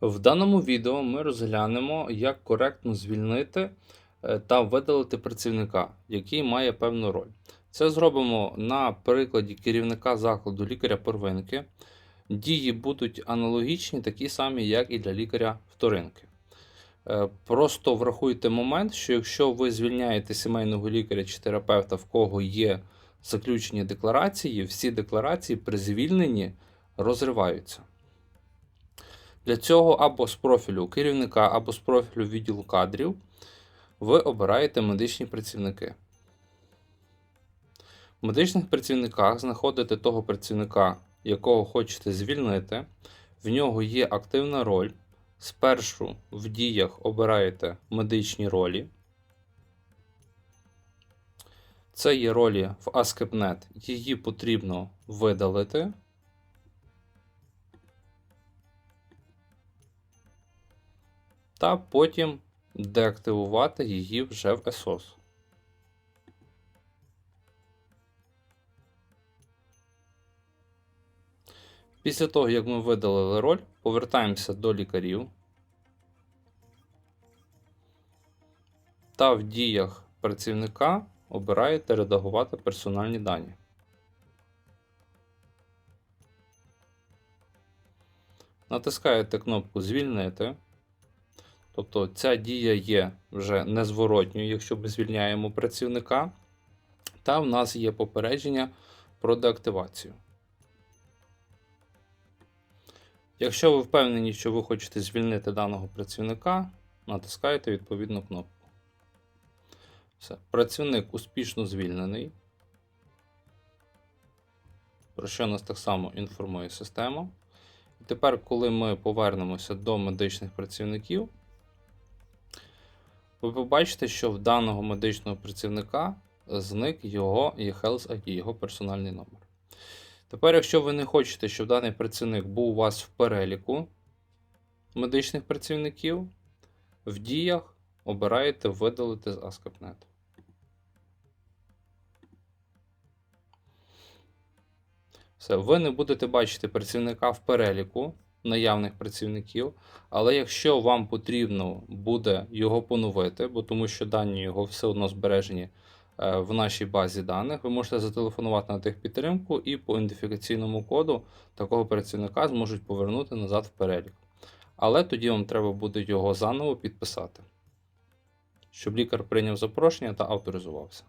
В даному відео ми розглянемо, як коректно звільнити е, та видалити працівника, який має певну роль. Це зробимо на прикладі керівника закладу лікаря первинки. Дії будуть аналогічні, такі самі, як і для лікаря вторинки. Е, Просто врахуйте момент, що якщо ви звільняєте сімейного лікаря чи терапевта, в кого є заключені декларації, всі декларації при звільненні розриваються. Для цього або з профілю керівника, або з профілю відділу кадрів ви обираєте медичні працівники. В медичних працівниках знаходите того працівника, якого хочете звільнити. В нього є активна роль. Спершу в діях обираєте медичні ролі. Це є ролі в ASCII.NET. Її потрібно видалити. Та потім деактивувати її вже в ESOS. Після того, як ми видалили роль, повертаємося до лікарів. Та в діях працівника обираєте редагувати персональні дані. Натискаєте кнопку Звільнити. Тобто ця дія є вже незворотньою, якщо ми звільняємо працівника. Та в нас є попередження про деактивацію. Якщо ви впевнені, що ви хочете звільнити даного працівника, натискаєте відповідну кнопку. Все. Працівник успішно звільнений. Про що нас так само інформує система. І тепер, коли ми повернемося до медичних працівників, ви побачите, що в даного медичного працівника зник його eHealth ID, його персональний номер. Тепер, якщо ви не хочете, щоб даний працівник був у вас в переліку медичних працівників, в діях обираєте видалити з ASCII.NET. Все, ви не будете бачити працівника в переліку наявних працівників, але якщо вам потрібно буде його поновити, бо тому що дані його все одно збережені е, в нашій базі даних, ви можете зателефонувати на техпідтримку і по ідентифікаційному коду такого працівника зможуть повернути назад в перелік. Але тоді вам треба буде його заново підписати, щоб лікар прийняв запрошення та авторизувався.